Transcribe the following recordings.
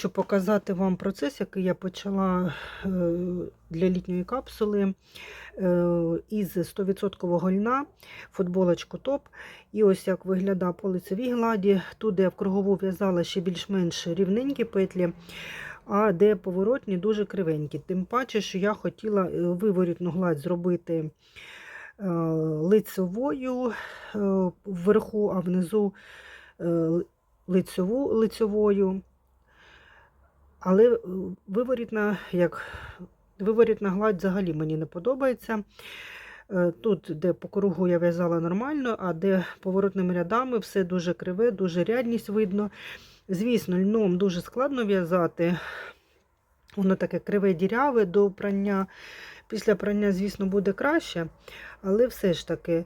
Хочу показати вам процес, який я почала е, для літньої капсули е, із 100% льна, футболочку топ. І ось як виглядає по лицевій гладі. Тут, я в кругову в'язала ще більш-менш рівненькі петлі, а де поворотні дуже кривенькі. Тим паче, що я хотіла е, виворітну гладь зробити лицевою вверху, а внизу лицевою. Але е, виворітна, як виворітна гладь взагалі мені не подобається. Е, Тут, де по кругу я в'язала нормально, а де поворотними рядами все дуже криве, дуже рядність видно. Звісно, льном дуже складно в'язати. Воно таке криве діряве до прання. Після прання, звісно, буде краще, але все ж таки,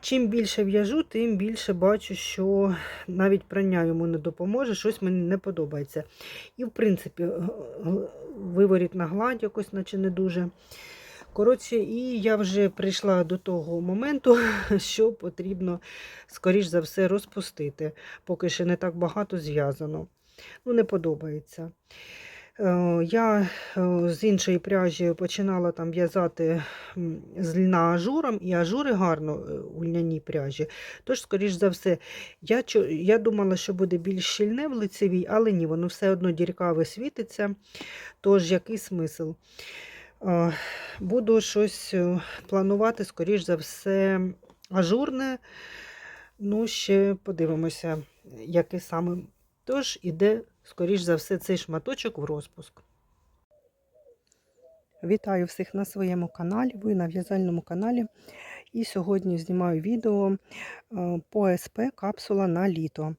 чим більше в'яжу, тим більше бачу, що навіть прання йому не допоможе, щось мені не подобається. І, в принципі, г- виворітна гладь якось, наче не дуже. Коротше, і я вже прийшла до того моменту, що потрібно, скоріш за все, розпустити, поки ще не так багато зв'язано. Ну, не подобається. Е, Я е, з іншої пряжі починала там в'язати з льна ажуром, і ажури гарно е, у льняній пряжі. Тож, скоріш за все, я, я думала, що буде більш щільне в лицевій, але ні, воно все одно діркаве світиться. Тож, який смисл? Буду щось планувати, скоріш за все, ажурне. Ну, ще подивимося, яке саме. Тож іде, скоріш за все, цей шматочок в розпуск. Вітаю всіх на своєму каналі. Ви на в'язальному каналі. І сьогодні знімаю відео е, по СП капсула на літо.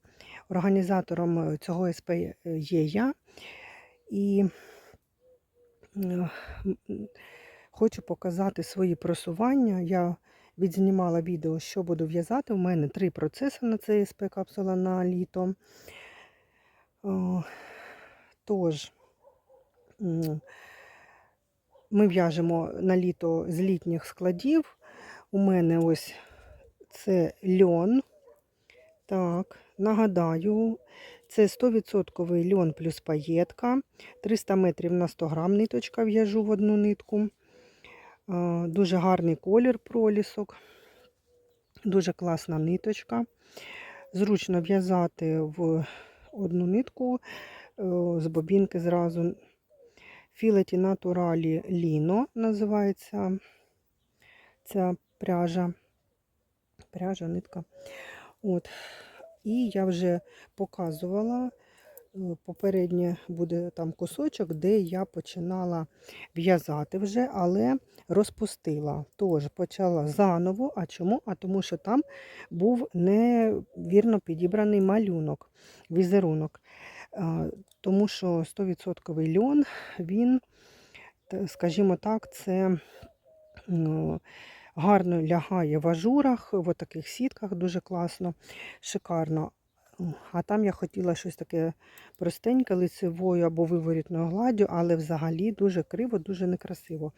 Організатором е, цього СП є я. І е, хочу показати свої просування. Я відзнімала відео, що буду в'язати. У мене три процеси на цей СП капсула на літо. О, Тож, ми в'яжемо на літо з літніх складів. У мене ось це льон. Так, нагадаю, це 100% льон плюс паєтка. 300 метрів на 100 грам ниточка в'яжу в одну нитку. Е, Дуже гарний колір пролісок. Дуже класна ниточка. Зручно в'язати в одну нитку е, з бобінки зразу. Філеті Натуралі Ліно називається ця пряжа. Пряжа, нитка. От. І я вже показувала. Е, Попереднє буде там кусочок, де я починала в'язати вже, але розпустила. Тож почала заново. А чому? А тому що там був невірно підібраний малюнок, візерунок. Е, Тому що 100% льон, він, скажімо так, це гарно лягає в ажурах, в таких сітках дуже класно, шикарно. А там я хотіла щось таке простеньке, лицевою або виворітною гладдю, але взагалі дуже криво, дуже некрасиво.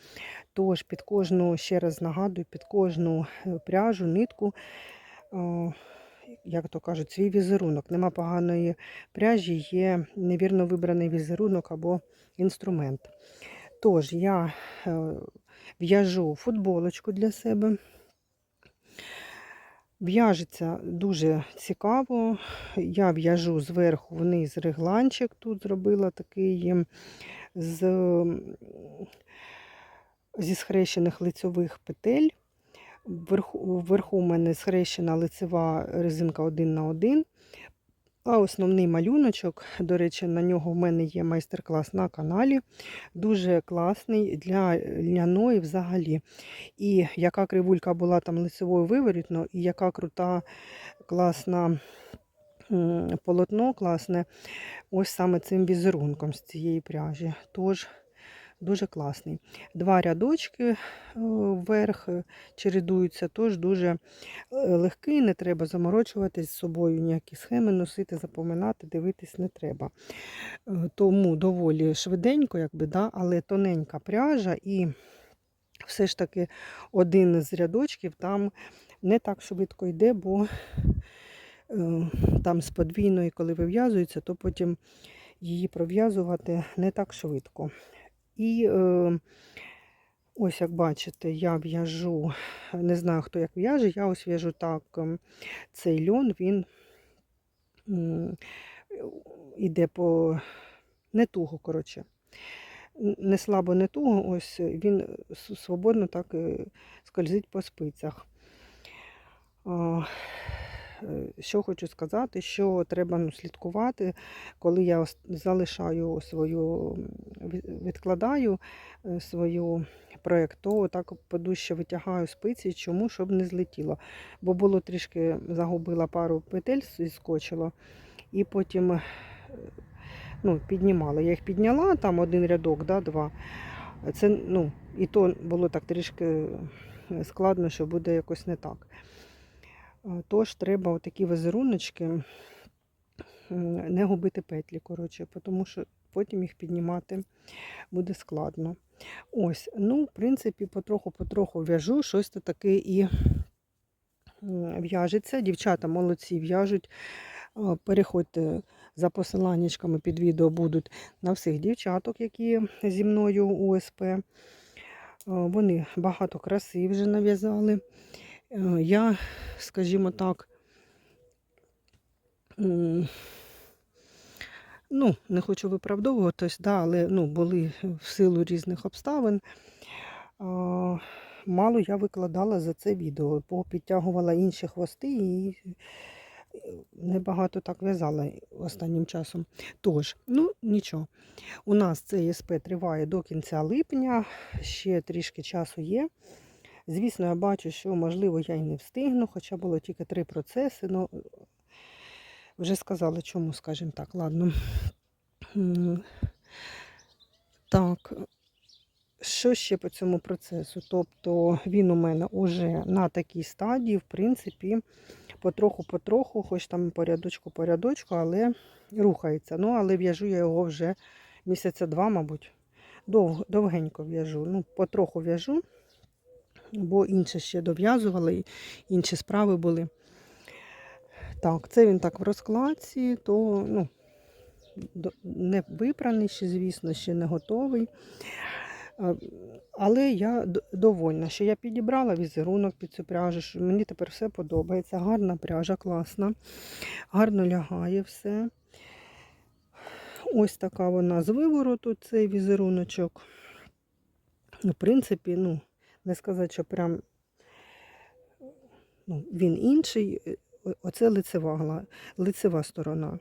Тож під кожну, ще раз нагадую, під кожну е, пряжу, нитку, як то кажуть, свій візерунок. Нема поганої пряжі, є невірно вибраний візерунок або інструмент. Тож я е, в'яжу футболочку для себе. В'яжеться дуже цікаво. Я в'яжу зверху вниз регланчик. Тут зробила такий з, зі схрещених лицьових петель. Вверху, вверху у мене схрещена лицева резинка 1 на 1. А основний малюночок, до речі, на нього в мене є майстер-клас на каналі. Дуже класний для льняної взагалі. І яка кривулька була там лицевою виворітно, і яка крута, класна полотно, класне, ось саме цим візерунком з цієї пряжі. Тож дуже класний. Два рядочки е, вверх е, чередуються, тож дуже е, легкий, не треба заморочуватись з собою, ніякі схеми носити, запоминати, дивитись не треба. Тому доволі швиденько, якби, да, але тоненька пряжа і все ж таки один з рядочків там не так швидко йде, бо там з подвійної, коли вив'язується, то потім її пров'язувати не так швидко. І е, ось як бачите, я в'яжу, не знаю, хто як в'яже, я ось в'яжу так. ем, Цей льон, він м, іде по не туго, коротше. Не слабо, не туго, ось він свободно так е, скользить по спицях. Е, Що хочу сказати, що треба ну, слідкувати, коли я залишаю свою, відкладаю е, свою проєкт, то так подужче витягаю спиці, чому, щоб не злетіло. Бо було трішки загубила пару петель, зіскочила, і потім е, ну, піднімала. Я їх підняла, там один рядок, да, два. Це, ну, і то було так трішки складно, що буде якось не так. Е, Тож треба отакі візеруночки не губити петлі, коротше, тому що потім їх піднімати буде складно. Ось, ну, в принципі, потроху-потроху в'яжу, щось то таке і в'яжеться. Дівчата молодці в'яжуть. Е, Переходьте за посиланнячками під відео будуть на всіх дівчаток, які зі мною у УСП. Е, Вони багато краси вже нав'язали. Е, Я, скажімо так, ну, не хочу виправдовуватись, да, але ну, були в силу різних обставин. Мало я викладала за це відео, бо підтягувала інші хвости і е, небагато так в'язала останнім часом. Тож, ну нічого. У нас цей СП триває до кінця липня, ще трішки часу є. Звісно, я бачу, що можливо я і не встигну, хоча було тільки три процеси. Ну, вже сказала, чому, скажімо так, ладно. Так, що ще по цьому процесу? Тобто він у мене вже на такій стадії, в принципі, потроху-потроху, хоч там по рядочку, по але рухається. Ну, але в'яжу я його вже місяця два, мабуть. Дов, довгенько в'яжу. Ну, потроху в'яжу, бо інше ще дов'язували, інші справи були. Так, це він так в розкладці, то ну, не випраний ще, звісно, ще не готовий. Але я довольна, що я підібрала візерунок під цю пряжу, що мені тепер все подобається. Гарна пряжа, класна, гарно лягає все. Ось така вона з вивороту, цей візеруночок. В принципі, ну, не сказати, що прям ну, він інший. Оце лицева, лицева сторона.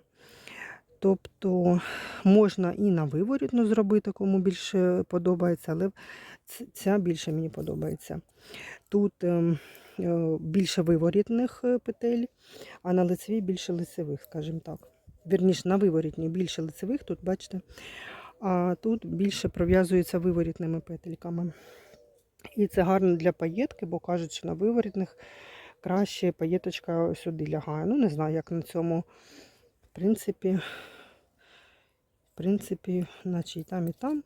Тобто можна і на виворітну зробити, кому більше подобається, але ця більше мені подобається. Тут ем, е, більше виворітних е, петель, а на лицевій більше лицевих, скажімо так. Вірніше, на виворітній більше лицевих, тут бачите, а тут більше пров'язується виворітними петельками. І це гарно для паєтки, бо кажуть, що на виворітних краще паєточка сюди лягає. Ну, не знаю, як на цьому. В принципі, в принципі, наче там, і там.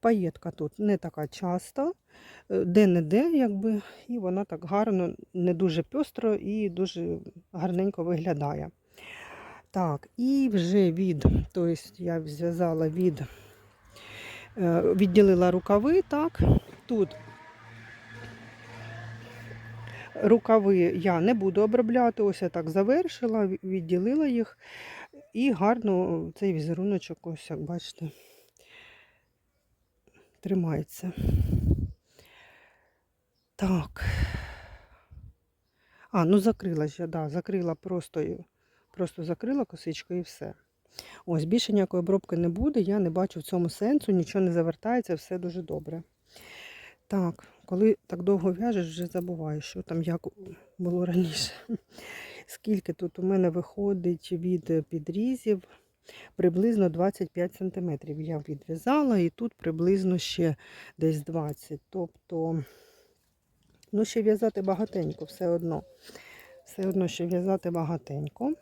Паєтка тут не така часто, е, де-не-де, якби, і вона так гарно, не дуже пестро і дуже гарненько виглядає. Так, і вже від, тобто я зв'язала від, е, відділила рукави, так, тут рукави я не буду обробляти, ось я так завершила, відділила їх. І гарно цей візеруночок, ось як бачите, тримається. Так. А, ну закрила ж я, да, закрила просто, просто закрила косичку і все. Ось, більше ніякої обробки не буде, я не бачу в цьому сенсу, нічого не завертається, все дуже добре. Так, коли так довго в'яжеш, вже забуваєш, що там як було раніше. Скільки тут у мене виходить від підрізів? Приблизно 25 см я відв'язала, і тут приблизно ще десь 20. Тобто, ну, ще в'язати багатенько, все одно. Все одно ще в'язати багатенько.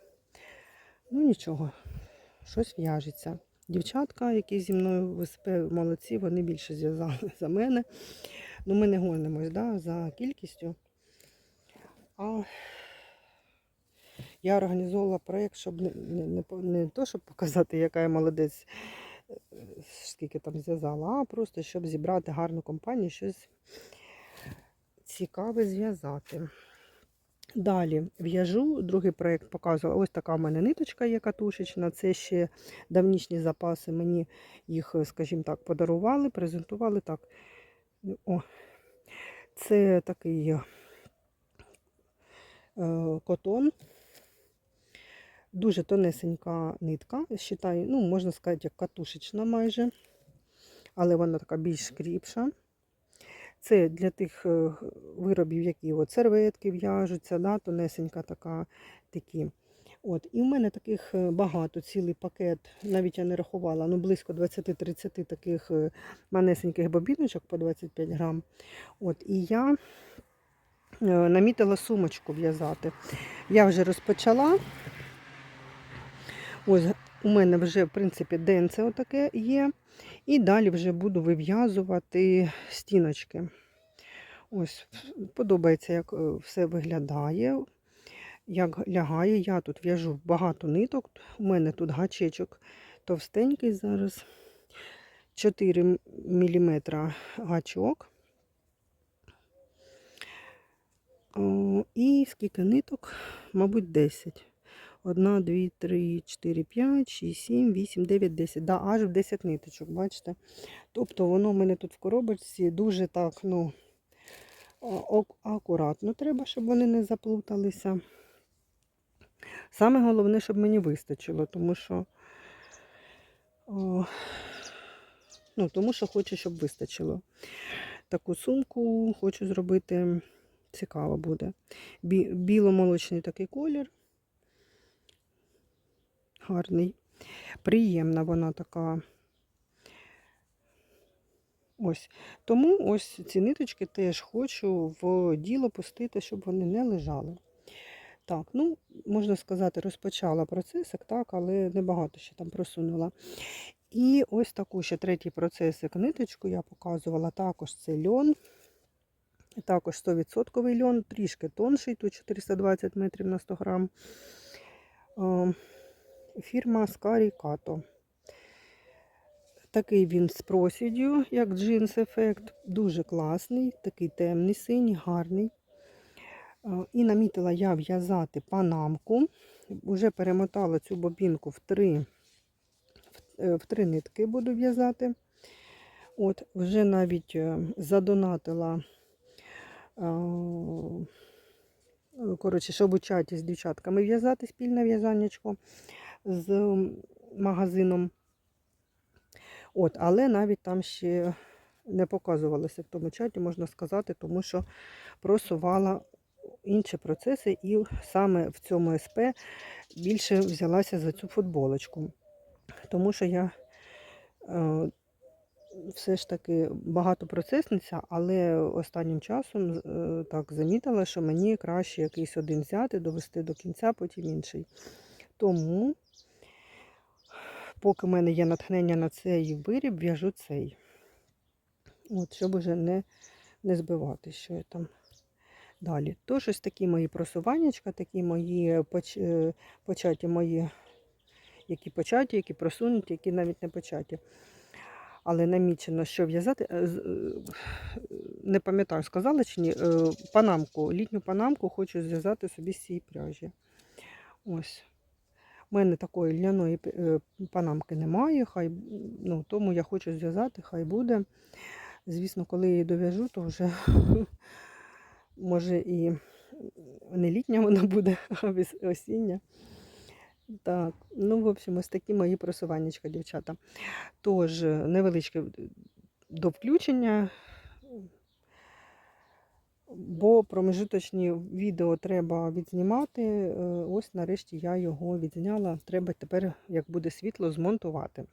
Ну, нічого, щось в'яжеться. Дівчатка, які зі мною в СП молодці, вони більше зв'язали за мене. Ну, ми не гонимось да, за кількістю. А Я організовувала проєкт, щоб не, не, не, то, щоб показати, яка я молодець, е, скільки там зв'язала, а просто щоб зібрати гарну компанію, щось цікаве зв'язати. Далі в'яжу, другий проєкт показувала. Ось така в мене ниточка є катушечна. Це ще давнішні запаси. Мені їх, скажімо так, подарували, презентували так. О, це такий е, котон. Дуже тонесенька нитка. Считай, ну, можна сказати, як катушечна майже, але вона така більш кріпша. Це для тих е, виробів, які от серветки в'яжуться, да, тонесенька така, такі. От. І в мене таких е, багато, цілий пакет, навіть я не рахувала, ну близько 20-30 таких е, манесеньких бобіночок по 25 грам. От. І я намітила сумочку в'язати. Я вже розпочала. Ось у мене вже, в принципі, денце отаке є. І далі вже буду вив'язувати стіночки. Ось, подобається, як е, все виглядає, як лягає. Я тут в'яжу багато ниток. У мене тут гачечок товстенький зараз. 4 мм гачок. І скільки ниток? Мабуть, 10. 1, 2, 3, 4, 5, 6, 7, 8, 9, 10. Да, аж в 10 ниточок, бачите? Тобто воно в мене тут в коробочці дуже так, ну, акуратно треба, щоб вони не заплуталися. Саме головне, щоб мені вистачило, тому що, о, ну, тому що хочу, щоб вистачило. Таку сумку хочу зробити. Цікаво буде. Бі- Біло-молочний такий колір. Гарний. Приємна вона така. Ось. Тому ось ці ниточки теж хочу в діло пустити, щоб вони не лежали. Так, ну, можна сказати, розпочала процесик, так, але небагато ще там просунула. І ось таку ще третій процесик ниточку я показувала. Також це льон. Також 100% льон, трішки тонший, тут 420 метрів на 100 грам. Фірма Scaricato. Такий він з просіддю, як джинс ефект. Дуже класний, такий темний, синій, гарний. Е, І намітила я в'язати панамку. Уже перемотала цю бобінку в три, в, е, три нитки буду в'язати. От, вже навіть е, задонатила, коротше, щоб чаті з дівчатками в'язати спільне в'язаннячко з магазином. От, але навіть там ще не показувалося в тому чаті, можна сказати, тому що просувала інші процеси, і саме в цьому СП більше взялася за цю футболочку. Тому що я е, все ж таки багатопроцесниця, але останнім часом е, так замітила, що мені краще якийсь один взяти, довести до кінця, потім інший. Тому, поки в мене є натхнення на цей виріб, в'яжу цей. От, щоб уже не, не збивати, що я там далі. Тож ось такі мої просуваннячка, такі мої поч... е, початі мої, які початі, які просунуті, які навіть не початі. Але намічено, що в'язати. Е, е, Не пам'ятаю, сказала чи ні. Панамку, літню панамку хочу зв'язати собі з цієї пряжі. Ось. У мене такої льняної е, панамки немає, хай, ну, тому я хочу зв'язати, хай буде. Звісно, коли її дов'яжу, то вже може і не літня вона буде, а осіння. Так, ну, в общем, ось такі мої просуваннячка, дівчата. Тож, е, невеличке до включення, бо промежуточні відео треба відзнімати. Е, Ось нарешті я його відзняла. Треба тепер, як буде світло, змонтувати.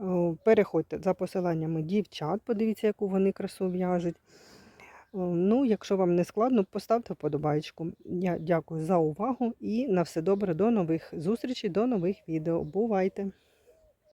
Е, Переходьте за посиланнями дівчат, подивіться, яку вони красу в'яжуть. Е, Ну, якщо вам не складно, поставте вподобайку. Я дякую за увагу і на все добре. До нових зустрічей, до нових відео. Бувайте!